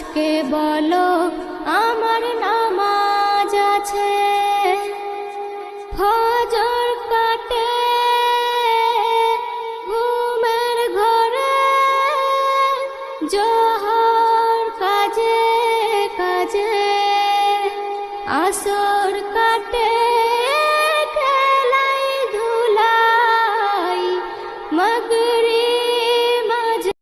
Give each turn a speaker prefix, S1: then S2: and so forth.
S1: আজকে বলো, আমার নামাজ আছে। ফজর কাটে ঘুমের ঘরে, জহর কাজে কাজে, আসর কাটে, খেলাই ধুলাই মগরী